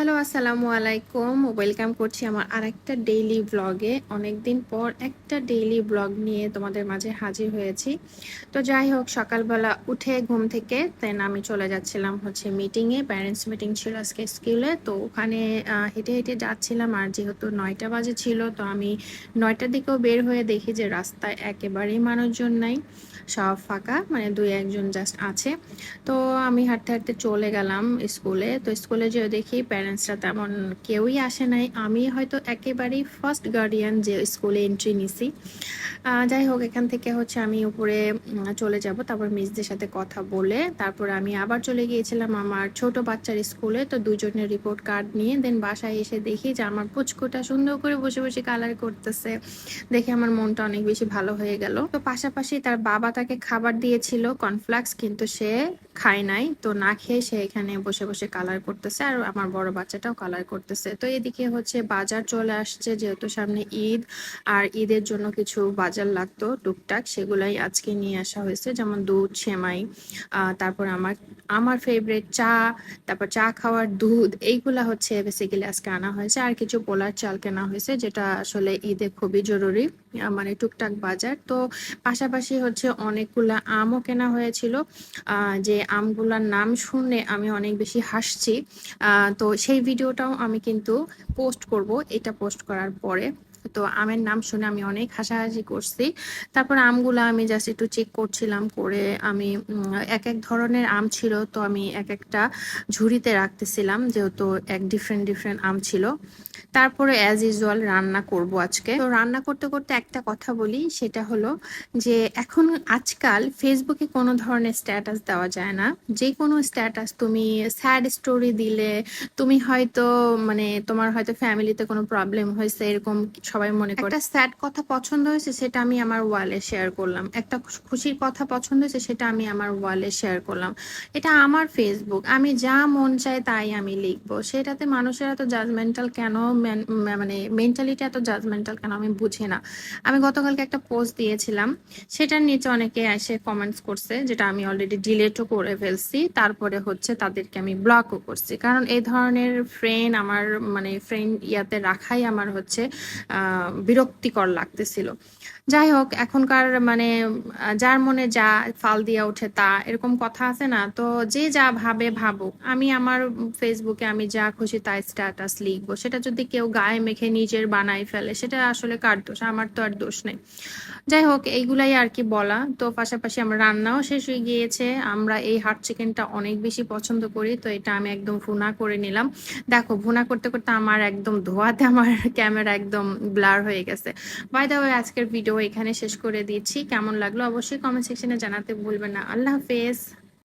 Hello, আসসালামু আলাইকুম। Welcome করছি আমার আর একটা ডেইলি ব্লগে অনেকদিন পর একটা ডেইলি ব্লগ নিয়ে তোমাদের মাঝে হাজির হয়েছি। তো যাই হোক, সকালবেলা উঠে ঘুম থেকে দেন আমি চলে যাচ্ছিলাম হচ্ছে মিটিংয়ে প্যারেন্টস মিটিং ছিল আজকে স্কুলে, তো ওখানে হেঁটে হেঁটে যাচ্ছিলাম। আর যেহেতু নয়টা বাজে ছিল, তো আমি নয়টার দিকেও বের হয়ে দেখি যে রাস্তায় একেবারেই মানুষজন নাই। সব ফাঁকা মানে দুই একজন জাস্ট আছে। তো আমি হাঁটতে হাঁটতে চলে গেলাম স্কুলে। তো স্কুলে যেয়ে দেখি প্যারেন্টসরা তেমন কেউই আসে নাই। আমি হয়তো একেবারেই ফার্স্ট গার্ডিয়ান যে স্কুলে এন্ট্রি নিছি। যাই হোক, এখান থেকে হচ্ছে আমি উপরে চলে যাব। তারপর মিসদের সাথে কথা বলে, তারপর আমি আবার চলে গিয়েছিলাম আমার ছোট বাচ্চার স্কুলে তো দুজনের রিপোর্ট কার্ড নিয়ে দেন বাসায় এসে দেখি যে আমার পুচকুটা সুন্দর করে বসে বসে কালার করতেছে। দেখে আমার মনটা অনেক বেশি ভালো হয়ে গেল। তো পাশাপাশি তার বাবা তাকে খাবার দিয়েছিল কর্নফ্লাক্স কিন্তু সে খায় নাই। তো না খেয়ে সে এখানে বসে বসে কালার করতেছে আর আমার বড় বাচ্চাটাও কালার করতেছে। তো এদিকে হচ্ছে বাজার চলে আসছে যেহেতু সামনে ঈদ আর ঈদের জন্য কিছু বাজার লাগতো টুকটাক, সেগুলাই আজকে নিয়ে আসা হয়েছে। যেমন দুধ, সেমাই তারপর আমার আমার ফেভারিট চা, তারপর চা খাওয়ার দুধ, এইগুলা হচ্ছে বেসিক্যালি আজকে আনা হয়েছে। আর কিছু পোলার চাল কেনা হয়েছে, যেটা আসলে ঈদে খুবই জরুরি মানে টুকটাক বাজার। তো পাশাপাশি হচ্ছে অনেকগুলা আমও কেনা হয়েছিল। যে আমগুলার নাম শুনে আমি অনেক বেশি হাসছি। তো সেই ভিডিওটাও আমি কিন্তু পোস্ট করব, এটা পোস্ট করার পরে। তো আমের নাম শুনে আমি অনেক হাসাহাসি করছি। তারপর আমগুলা আমি জাস্ট একটু চেক করছিলাম করে আমি এক এক ধরনের আম ছিল, তো আমি এক একটা ঝুড়িতে রাখতেছিলাম যেহেতু এক ডিফারেন্ট ডিফারেন্ট আম ছিল। তারপরে অ্যাজ ইউজুয়াল রান্না করব আজকে। তো রান্না করতে করতে একটা কথা বলি, সেটা হলো যে এখন আজকাল ফেসবুকে কোনো ধরনের স্ট্যাটাস দেওয়া যায় না। যে কোনো স্ট্যাটাস তুমি স্যাড স্টোরি দিলে, তুমি হয়তো মানে তোমার হয়তো ফ্যামিলিতে কোনো প্রবলেম হয়েছে, এরকম সবাই মনে করে। একটা স্যাড কথা পছন্দ হয়েছে সেটা আমি আমার ওয়ালে শেয়ার করলাম। একটা খুশির কথা পছন্দ হয়েছে সেটা আমি আমার ওয়ালে শেয়ার করলাম। এটা আমার ফেসবুক আমি যা মন চায় তাই আমি লিখব। সেটাতে মানুষের এত জাজমেন্টাল কেন? মানে মেন্টালিটি এত জাজমেন্টাল কেন? আমি বুঝি না। আমি গতকালকে একটা পোস্ট দিয়েছিলাম সেটার নিচে অনেকে এসে কমেন্টস করছে যেটা আমি অলরেডি ডিলেটও করে ফেলছি। তারপরে হচ্ছে তাদেরকে আমি ব্লকও করছি। কারণ এই ধরনের ফ্রেন্ড আমার মানে ফ্রেন্ড ইয়াতে রাখাই আমার হচ্ছে বিরক্তিকর লাগতেছিল। যাই হোক, এখনকার মানে যার মনে যা ফাল দিয়ে ওঠে তা, এরকম কথা আছে না? তো যে যা ভাবে ভাবুক। আমি আমার ফেসবুকে আমি যা খুশি তাই স্ট্যাটাস লিখব। সেটা যদি কেউ গায়ে মেখে নিজের বানাই ফেলে, সেটা আসলে কার দোষ? আমার তো আর দোষ নেই। যাই হোক এইগুলাই আর কি বলা। তো পাশাপাশি আমার রান্নাও শেষ হয়ে গিয়েছে। আমরা এই হাট চিকেনটা অনেক বেশি পছন্দ করি, তো এটা আমি একদম ভুনা করে নিলাম। দেখো, ভুনা করতে করতে আমার একদম ধোয়াতে আমার ক্যামেরা একদম ব্লার হয়ে গেছে। বাই দা ওয়ে আজকের ভিডিও এখানে শেষ করে দিচ্ছি। কেমন লাগল অবশ্যই কমেন্ট সেকশনে জানাতে ভুলবেন না। আল্লাহ হাফেজ।